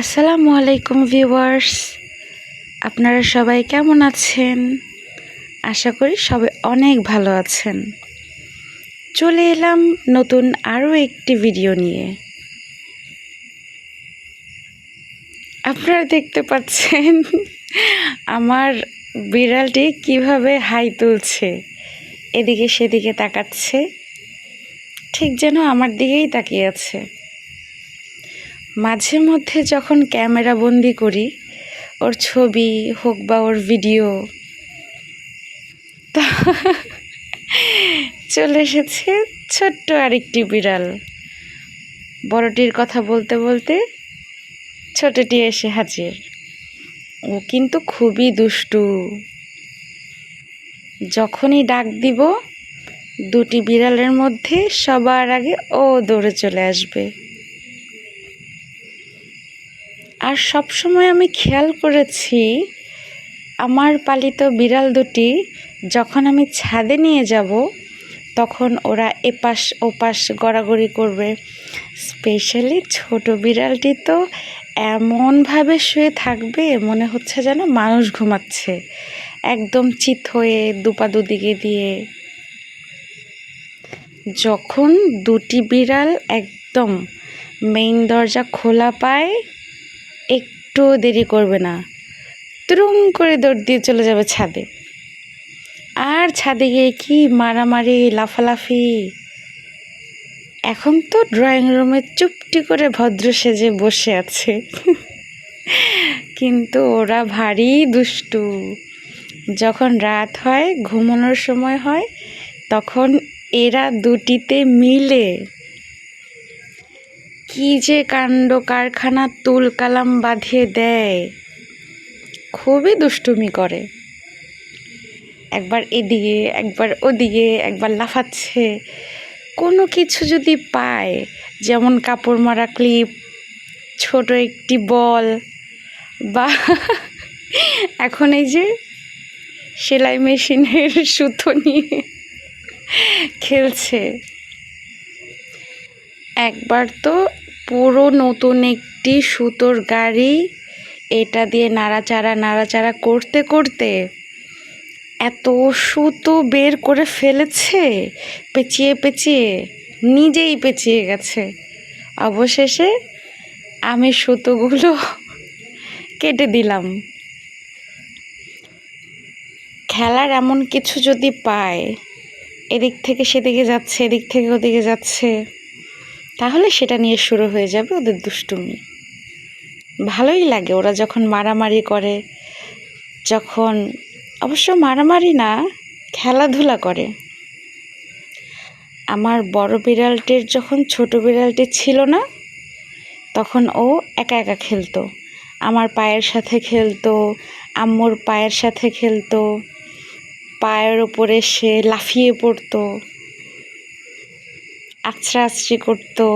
আসসালামু আলাইকুম ভিউয়ার্স। আপনারা সবাই কেমন আছেন? আশা করি সবাই অনেক ভালো আছেন। চলে এলাম নতুন আরও একটি ভিডিও নিয়ে। আপনারা দেখতে পাচ্ছেন আমার বিড়ালটি কীভাবে হাই তুলছে, এদিকে সেদিকে তাকাচ্ছে, ঠিক যেন আমার দিকেই তাকিয়ে আছে। মাঝে মধ্যে যখন ক্যামেরা বন্দি করি, ওর ছবি হোক বা ওর ভিডিও, তা চলে এসেছে ছোট্ট আরেকটি বিড়াল। বড়টির কথা বলতে বলতে ছোটটি এসে হাজির। ও কিন্তু খুবই দুষ্টু। যখনই ডাক দিব, দুটি বিড়ালের মধ্যে সবার আগে ও দৌড়ে চলে আসবে। আর সব সময় আমি খেয়াল করেছি, আমার পালিত বিড়াল দুটি যখন আমি ছাদে নিয়ে যাব, তখন ওরা এপাশ ওপাশ গড়াগড়ি করবে। স্পেশালি ছোট বিড়ালটি তো এমনভাবে শুয়ে থাকবে, মনে হচ্ছে যেন মানুষ ঘুমাচ্ছে। একদম চিত হয়ে দুপা দুদিকে দিয়ে। যখন দুটি বিড়াল একদম মেইন দরজা খোলা পায় একটু দেরি করবে না। তুরুম করে দৌড় দিয়ে চলে যাবে ছাদে। আর ছাদে গিয়ে কি মারামারি, লাফালাফি? এখন তো ড্রয়িং রুমে চুপটি করে ভদ্র সেজে বসে আছে। কিন্তু ওরা ভারী দুষ্টু। যখন রাত হয়, ঘুমানোর সময় হয়, তখন এরা দুটিতে মিলে। কি যে কাণ্ড কারখানা তুল কালাম বাঁধিয়ে দেয়। খুবই দুষ্টুমি করে। একবার এদিকে, একবার ওদিকে, একবার লাফাচ্ছে। কোনো কিছু যদি পায়, যেমন কাপড় মারা ক্লিপ, ছোট একটি বল বা এখন এই যে সেলাই মেশিনের সুতো নিয়ে খেলছে। একবার তো পুরো নতুন একটি সুতোর গাড়ি। এটা দিয়ে নাড়াচাড়া নাড়াচাড়া করতে করতে এত সুতো বের করে ফেলেছে, পেঁচিয়ে পেঁচিয়ে, নিজেই পেঁচিয়ে গেছে। অবশেষে আমি সুতোগুলো কেটে দিলাম। খেলার এমন কিছু যদি পায়, এদিক থেকে সেদিকে যাচ্ছে, এদিক থেকে ওদিকে যাচ্ছে। তাহলে সেটা নিয়ে শুরু হয়ে যাবে ওদের দুষ্টুমি। ভালোই লাগে ওরা যখন মারামারি করে, যখন অবশ্য মারামারি না, খেলাধুলা করে। আমার বড় বিড়ালটির যখন ছোট বিড়ালটি ছিল না, তখন ও একা একা খেলতো। আমার পায়ের সাথে খেলতো, আম্মুর পায়ের সাথে খেলতো, পায়ের ওপরে সে লাফিয়ে পড়তো। আছড়া আছড়ি করতো।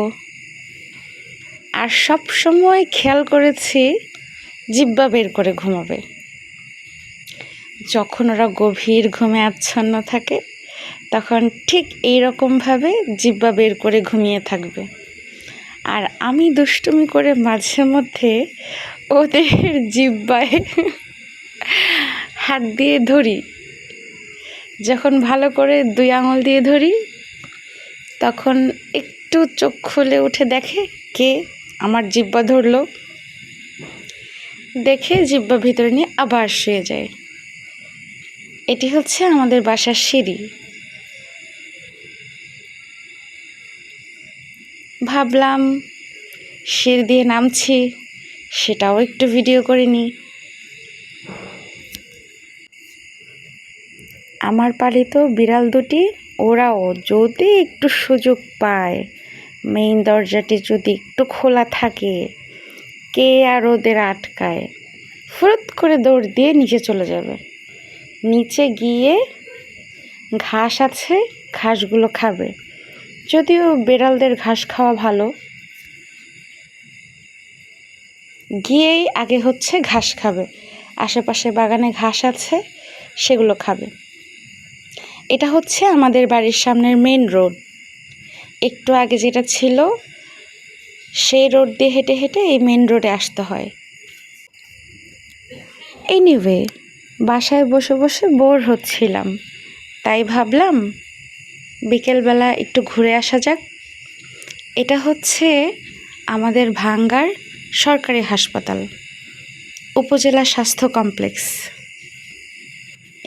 আর সব সময় খেয়াল করেছি, জিব্বা বের করে ঘুমাবে। যখন ওরা গভীর ঘুমে আচ্ছন্ন থাকে, তখন ঠিক এই রকমভাবে জিব্বা বের করে ঘুমিয়ে থাকবে। আর আমি দুষ্টুমি করে মাঝে মধ্যে ওদের জিব্বায় হাত দিয়ে ধরি। যখন ভালো করে দুই আঙুল দিয়ে ধরি তখন একটু চোখ খুলে উঠে দেখে কে আমার জিব্বা ধরলো। দেখে জিব্বা ভিতরে নিয়ে আবার শুয়ে যায়। এটি হচ্ছে আমাদের বাসার সিঁড়ি। ভাবলাম, সিঁড়ি দিয়ে নামছি, সেটাও একটু ভিডিও করে নিই। আমার পালিত বিড়াল দুটি ওরাও যদি একটু সুযোগ পায় মেইন দরজাটি যদি একটু খোলা থাকে, কে আর ওদের আটকায়? ফুরত করে দৌড় দিয়ে নিচে চলে যাবে। নিচে গিয়ে ঘাস আছে, ঘাসগুলো খাবে। যদিও বেড়ালদের ঘাস খাওয়া ভালো। গিয়েই আগে হচ্ছে ঘাস খাবে। আশেপাশে বাগানে ঘাস আছে, সেগুলো খাবে। এটা হচ্ছে আমাদের বাড়ির সামনের মেন রোড একটু আগে যেটা ছিল, সেই রোড দিয়ে হেঁটে হেঁটে এই মেন রোডে আসতে হয়। এনিওয়ে বাসায় বসে বসে বোর হচ্ছিলাম। তাই ভাবলাম বিকেলবেলা একটু ঘুরে আসা যাক। এটা হচ্ছে আমাদের ভাঙ্গার সরকারি হাসপাতাল, উপজেলা স্বাস্থ্য কমপ্লেক্স।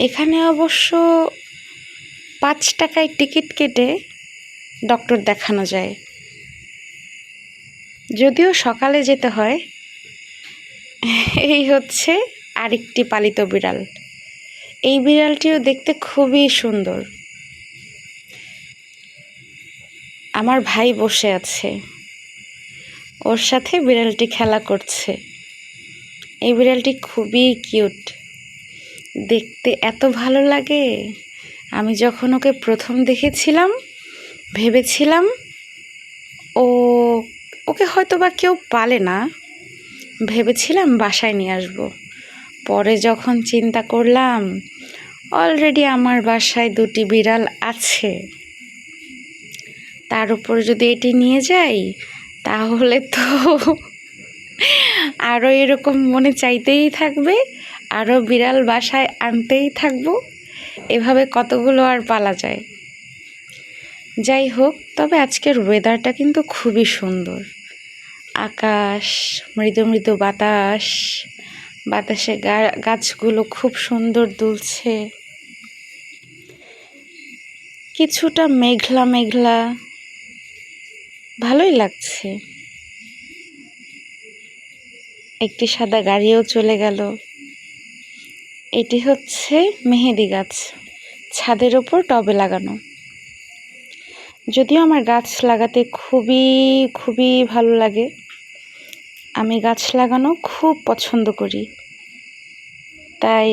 এখানে অবশ্য পাঁচ টাকায় টিকিট কেটে ডক্টর দেখানো যায়। যদিও সকালে যেতে হয়, এই হচ্ছে আরেকটি পালিত বিড়াল। এই বিড়ালটিও দেখতে খুবই সুন্দর। আমার ভাই বসে আছে। ওর সাথে বিড়ালটি খেলা করছে। এই বিড়ালটি খুবই কিউট। দেখতে এত ভালো লাগে। আমি যখন ওকে প্রথম দেখেছিলাম, ভেবেছিলাম ও, ওকে হয়তো বা কেউ পালে না। ভেবেছিলাম বাসায় নিয়ে আসব। পরে যখন চিন্তা করলাম অলরেডি আমার বাসায় দুটি বিড়াল আছে। তার উপর যদি এটি নিয়ে যাই, তাহলে তো আরও এরকম মনে চাইতেই থাকবে আরও বিড়াল বাসায় আনতেই থাকব। এভাবে কতগুলো আর পালা যায়। যাই হোক, তবে আজকের ওয়েদারটা কিন্তু খুবই সুন্দর। আকাশ, মৃদু মৃদু বাতাস, বাতাসে গাছগুলো খুব সুন্দর দুলছে। কিছুটা মেঘলা মেঘলা, ভালোই লাগছে। একটি সাদা গাড়িও চলে গেল। এটি হচ্ছে মেহেদি গাছ, ছাদের ওপর টবে লাগানো। যদিও আমার গাছ লাগাতে খুবই খুবই ভালো লাগে, আমি গাছ লাগানো খুব পছন্দ করি। তাই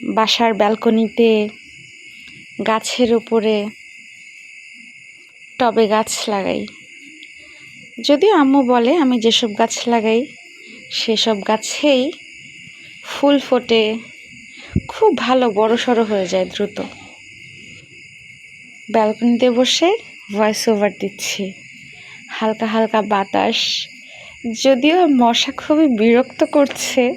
বাসার ব্যালকনিতে, গাছের উপরে টবে গাছ লাগাই। যদিও আম্মু বলে, আমি যেসব গাছ লাগাই, সেসব গাছেই ফুল ফোটে। খুব ভালো বড় সড়ো হয়ে যায় দ্রুত। ব্যালকনিতে বসে ভয়েস ওভার দিচ্ছি। হালকা হালকা বাতাস। যদিও মশা খুবই বিরক্ত করছে।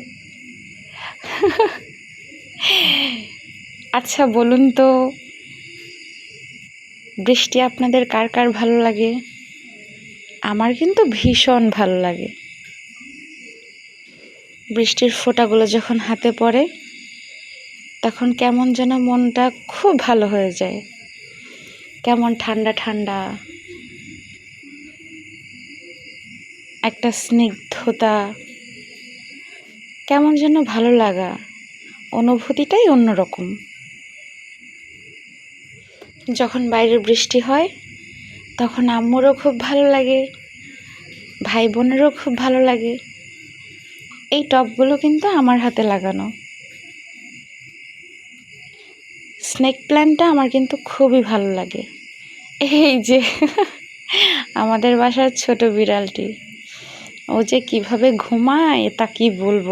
আচ্ছা বলুন তো, বৃষ্টি আপনাদের কার কার ভালো লাগে? আমার কিন্তু ভীষণ ভালো লাগে। বৃষ্টির ফোঁটাগুলো যখন হাতে পড়ে তখন কেমন যেন মনটা খুব ভালো হয়ে যায়। কেমন ঠান্ডা ঠান্ডা। একটা স্নিগ্ধতা। কেমন যেন ভালো লাগা। অনুভূতিটাই অন্যরকম। যখন বাইরে বৃষ্টি হয়, তখন আম্মুরও খুব ভালো লাগে, ভাই বোনেরও খুব ভালো লাগে। এই টবগুলো কিন্তু আমার হাতে লাগানো। স্নেক প্ল্যান্টটা আমার কিন্তু খুবই ভালো লাগে। এই যে, আমাদের বাসার ছোট বিড়ালটি, ও যে কীভাবে ঘুমায় তা কি বলব?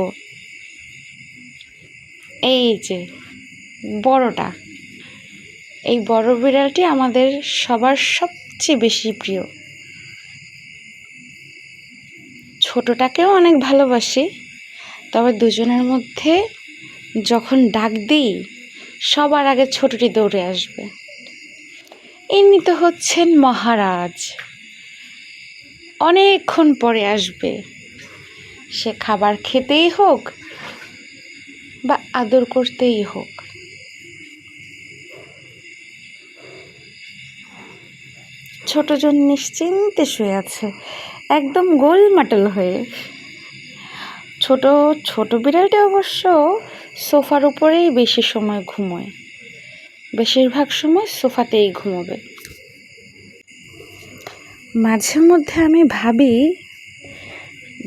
এই যে, বড়টা, এই বড় বিড়ালটি আমাদের সবার সবচেয়ে বেশি প্রিয়। ছোটটাকেও অনেক ভালোবাসি, তবে দুজনের মধ্যে যখন ডাক দিই সবার আগে ছোটটি দৌড়ে আসবে। ইনি তো হচ্ছেন মহারাজ। অনেকক্ষণ পরে আসবে। সে খাবার খেতেই হোক বা আদর করতেই হোক। ছোটজন নিশ্চিন্তে শুয়ে আছে, একদম গোলমাটল হয়ে। ছোট ছোট বিড়ালটি অবশ্য সোফার উপরেই বেশি সময় ঘুমোয়। বেশিরভাগ সময় সোফাতেই ঘুমোবে। মাঝে মধ্যে আমি ভাবি,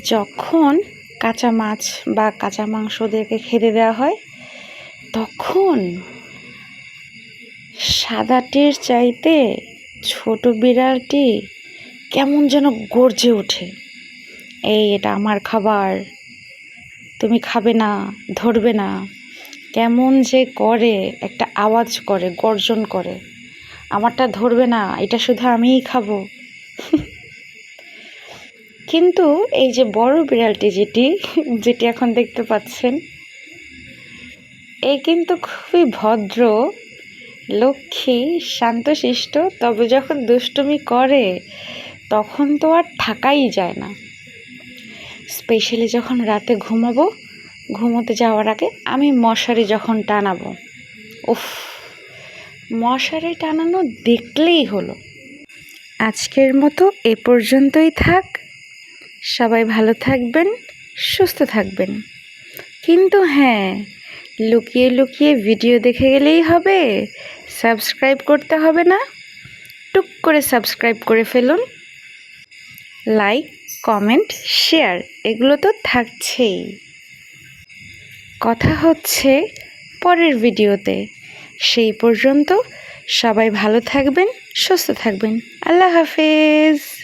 যখন কাঁচা মাছ বা কাঁচা মাংস ওদেরকে খেতে দেওয়া হয়, তখন সাদাটির চাইতে ছোট বিড়ালটি কেমন যেন গর্জে ওঠে। এই, এটা আমার খাবার। তুমি খাবে না, ধরবে না। কেমন যে করে, একটা আওয়াজ করে, গর্জন করে। আমারটা ধরবে না, এটা শুধু আমিই খাব। কিন্তু এই যে বড় বিড়ালটি যেটি যেটি এখন দেখতে পাচ্ছেন, এ কিন্তু খুবই ভদ্র, লক্ষ্মী, শান্তশিষ্ট, তবে যখন দুষ্টুমি করে, তখন তো আর থাকাই যায় না। স্পেশালি যখন রাতে ঘুমাবো, ঘুমোতে যাওয়ার আগে আমি মশারি যখন টানাবো, উফ, মশারি টানানো দেখলেই হলো। আজকের মতো এ পর্যন্তই থাক। সবাই ভালো থাকবেন, সুস্থ থাকবেন। কিন্তু হ্যাঁ লুকিয়ে লুকিয়ে ভিডিও দেখে গেলেই হবে। সাবস্ক্রাইব করতে হবে না। টুক করে সাবস্ক্রাইব করে ফেলুন। লাইক কমেন্ট, শেয়ার, এগুলো তো থাকছেই। কথা হচ্ছে পরের ভিডিওতে। সেই পর্যন্ত সবাই ভালো থাকবেন, সুস্থ থাকবেন। আল্লাহ হাফেজ।